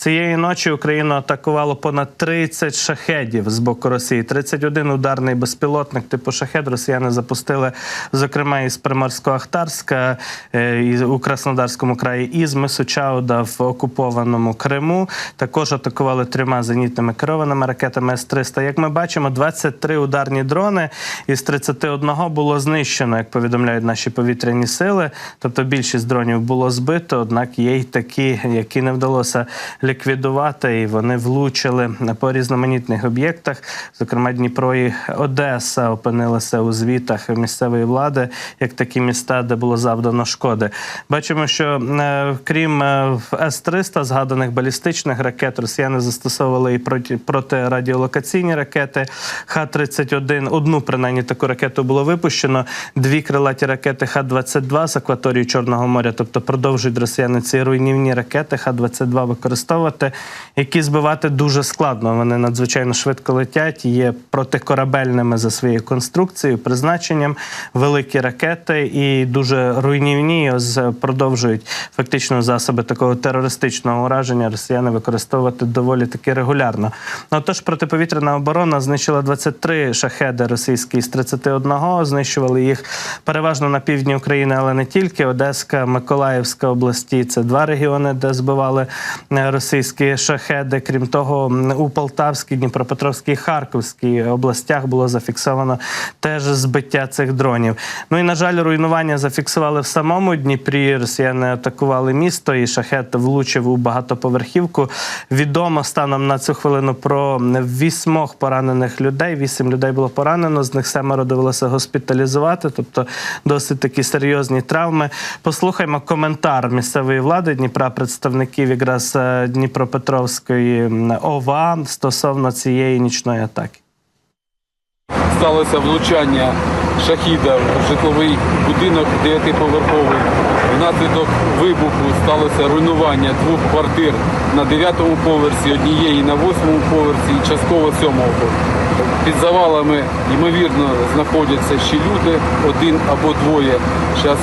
Цієї ночі Україну атакувало понад 30 шахедів з боку Росії. 31 ударний безпілотник типу шахед росіяни запустили, зокрема із Приморсько-Ахтарська е, і у Краснодарському краї, і з Мисучауда в окупованому Криму. Також атакували трьома зенітними керованими ракетами С-300. Як ми бачимо, 23 ударні дрони із 31 було знищено, як повідомляють наші повітряні сили. Тобто більшість дронів було збито, однак є й такі, які не вдалося і вони влучили по різноманітних об'єктах. Зокрема, Дніпро і Одеса опинилися у звітах місцевої влади як такі міста, де було завдано шкоди. Бачимо, що е, крім е, С-300 згаданих балістичних ракет, росіяни застосовували і протирадіолокаційні ракети. Х-31, одну принаймні таку ракету було випущено. Дві крилаті ракети Х-22 з акваторії Чорного моря, тобто продовжують росіяни ці руйнівні ракети Х-22 використовувати, які збивати дуже складно. Вони надзвичайно швидко летять, є протикорабельними за своєю конструкцією, призначенням, великі ракети і дуже руйнівні. І Ось продовжують фактично засоби такого терористичного ураження росіяни використовувати доволі таки регулярно. Ну, тож протиповітряна оборона знищила 23 шахеди російські з 31, знищували їх переважно на півдні України, але не тільки Одеська, Миколаївська області. Це два регіони, де збивали е, російські шахеди. Крім того, у Полтавській, Дніпропетровській, Харківській областях було зафіксовано теж збиття цих дронів. Ну і на жаль, руйнування зафіксували в самому Дніпрі. Росіяни атакували місто, і шахет влучив у багатоповерхівку. Відомо станом на цю хвилину про вісьмох поранених людей. Вісім людей було поранено. З них семеро довелося госпіталізувати, тобто досить такі серйозні травми. Послухаймо коментар місцевої влади Дніпра, представників якраз е, Дніпропетровської ОВА стосовно цієї нічної атаки. сталося влучання шахіда в житловий будинок дев'ятиповерховий. Внаслідок вибуху сталося руйнування двох квартир на дев'ятому поверсі, однієї на восьмому поверсі і частково сьомого поверсі. Під завалами, ймовірно, знаходяться ще люди, один або двоє. Зараз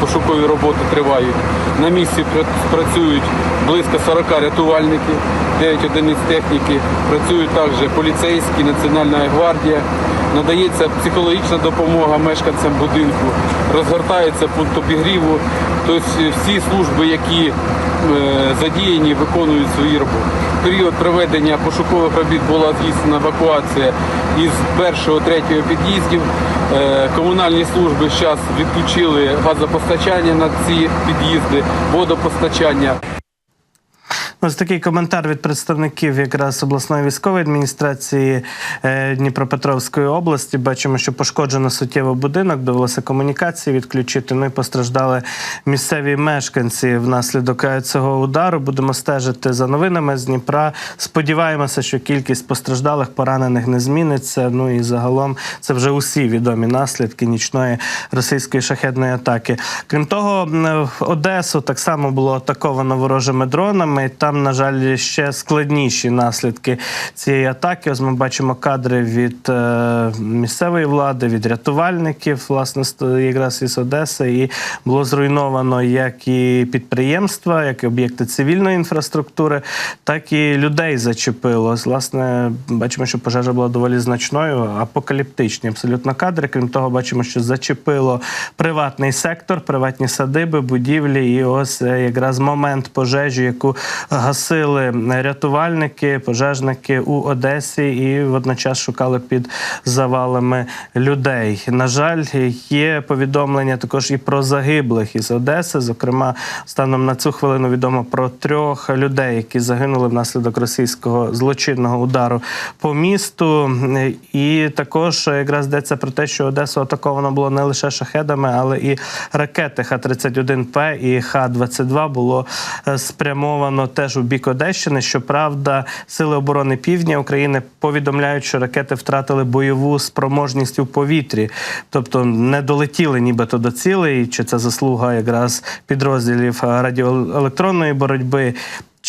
пошукові роботи тривають. На місці працюють близько 40 рятувальників, 9 одиниць техніки, працюють також поліцейські, Національна гвардія. Надається психологічна допомога мешканцям будинку, розгортається пункт обігріву. Тобто всі служби, які е, задіяні, виконують свої роботи. В період проведення пошукових робіт була здійснена евакуація із першого, третього під'їздів. Е, Комунальні служби зараз відключили газопостачання на ці під'їзди, водопостачання. Ось такий коментар від представників якраз обласної військової адміністрації е, Дніпропетровської області. Бачимо, що пошкоджено суттєво будинок, довелося комунікації відключити. Ну і постраждали місцеві мешканці внаслідок цього удару. Будемо стежити за новинами з Дніпра. Сподіваємося, що кількість постраждалих поранених не зміниться. Ну і загалом це вже усі відомі наслідки нічної російської шахедної атаки. Крім того, Одесу так само було атаковано ворожими дронами. Там, на жаль, ще складніші наслідки цієї атаки. Ось ми бачимо кадри від е, місцевої влади, від рятувальників, власне, якраз із Одеси. І було зруйновано як і підприємства, як і об'єкти цивільної інфраструктури, так і людей зачепило. Власне, бачимо, що пожежа була доволі значною, апокаліптичні абсолютно кадри. Крім того, бачимо, що зачепило приватний сектор, приватні садиби, будівлі. І ось е, якраз момент пожежі, яку гасили рятувальники, пожежники у Одесі, і водночас шукали під завалами людей. На жаль, є повідомлення також і про загиблих із Одеси. Зокрема, станом на цю хвилину відомо про трьох людей, які загинули внаслідок російського злочинного удару по місту. І також якраз йдеться про те, що Одесу атаковано було не лише шахедами, але і ракети Х-31П і Х-22 було е, спрямовано теж у бік Одещини. Щоправда, сили оборони Півдня України повідомляють, що ракети втратили бойову спроможність у повітрі, тобто не долетіли нібито до цілей. Чи це заслуга якраз підрозділів радіоелектронної боротьби?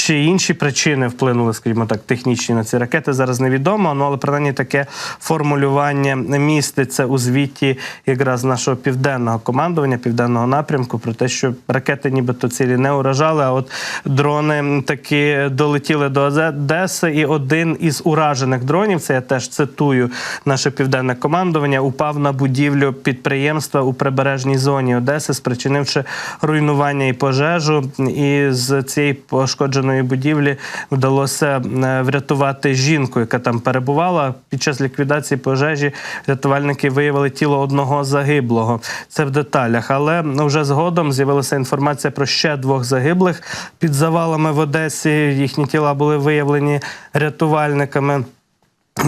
Чи інші причини вплинули, скажімо так, технічні на ці ракети, зараз невідомо. Ну але принаймні таке формулювання міститься у звіті якраз нашого південного командування, південного напрямку, про те, що ракети нібито цілі не уражали. А от дрони таки долетіли до Одеси, і один із уражених дронів, це я теж цитую наше південне командування, упав на будівлю підприємства у прибережній зоні Одеси, спричинивши руйнування і пожежу. І з цієї пошкодженої будівлі вдалося е, врятувати жінку, яка там перебувала. Під час ліквідації пожежі рятувальники виявили тіло одного загиблого. Це в деталях. Але вже згодом з'явилася інформація про ще двох загиблих під завалами в Одесі. Їхні тіла були виявлені рятувальниками.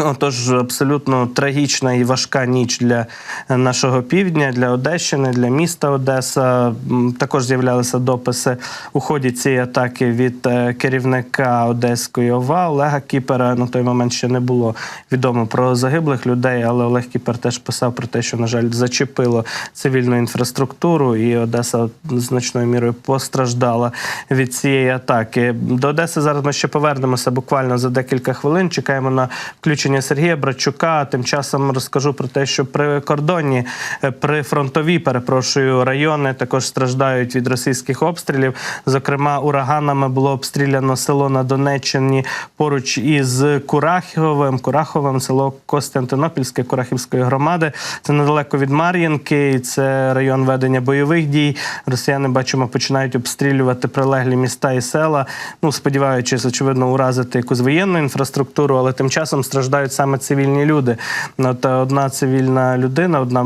Отож, абсолютно трагічна і важка ніч для нашого півдня, для Одещини, для міста Одеса. Також з'являлися дописи у ході цієї атаки від е, керівника Одеської ОВА Олега Кіпера. На той момент ще не було відомо про загиблих людей, але Олег Кіпер теж писав про те, що, на жаль, зачепило цивільну інфраструктуру, і Одеса значною мірою постраждала від цієї атаки. До Одеси зараз ми ще повернемося буквально за декілька хвилин. Чекаємо на включення Сергія Братчука. Тим часом розкажу про те, що при кордоні, е, при фронтові, перепрошую, райони також страждають від російських обстрілів. Зокрема, ураганами було обстріляно село на Донеччині поруч із Кураховим. Кураховим село Костянтинопільське Курахівської громади. Це недалеко від Мар'їнки. і Це район ведення бойових дій. Росіяни бачимо починають обстрілювати прилеглі міста і села. Ну сподіваючись, очевидно, уразити якусь воєнну інфраструктуру, але тим часом страждають саме цивільні люди. От е, одна цивільна людина, одна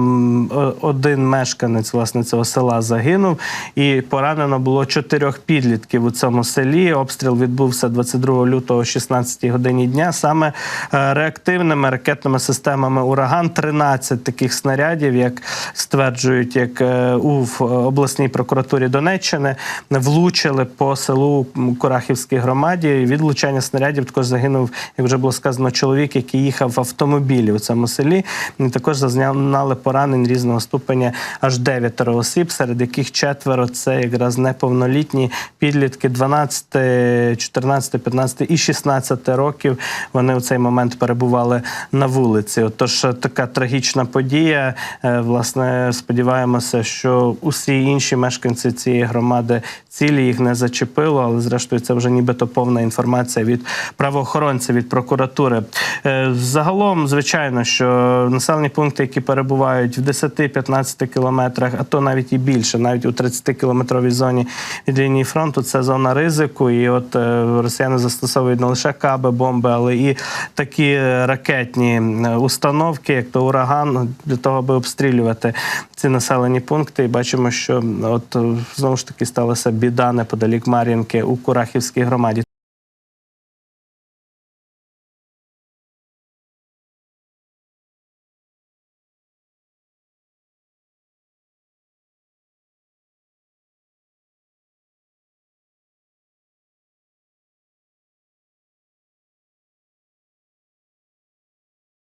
один мешканець власне цього села загинув, і поранено було чотирьох підлітків у цьому селі. Обстріл відбувся 22 лютого, о 16 годині дня. Саме е, реактивними ракетними системами ураган 13 таких снарядів, як стверджують, як е, у обласній прокуратурі Донеччини влучили по селу Курахівській громаді. Від влучання снарядів також загинув, як вже було сказано, чоловік, який їхав в автомобілі у цьому селі. Також зазнали поранень різного ступеня аж дев'ятеро осіб, серед яких четверо це якраз неповнолітні підлітки 12, 14, 15 і 16 років. Вони у цей момент перебували на вулиці. Отож, така трагічна подія. Е, Власне, сподіваємося, що усі інші мешканці цієї громади цілі їх не зачепило, але зрештою це вже нібито повна інформація від правоохоронців, від прокуратури. Е, Загалом, звичайно, що населені пункти, які перебувають в 10-15 кілометрах, а то навіть і більше, навіть у 30-кілометровій зоні від лінії фронту, це зона ризику. І от е, росіяни застосовують не лише каби, бомби, але і такі ракетні е, установки, як то ураган, для того, аби обстрілювати ці населені пункти. І бачимо, що от знову ж таки сталася біда неподалік Мар'їнки у Курахівській громаді.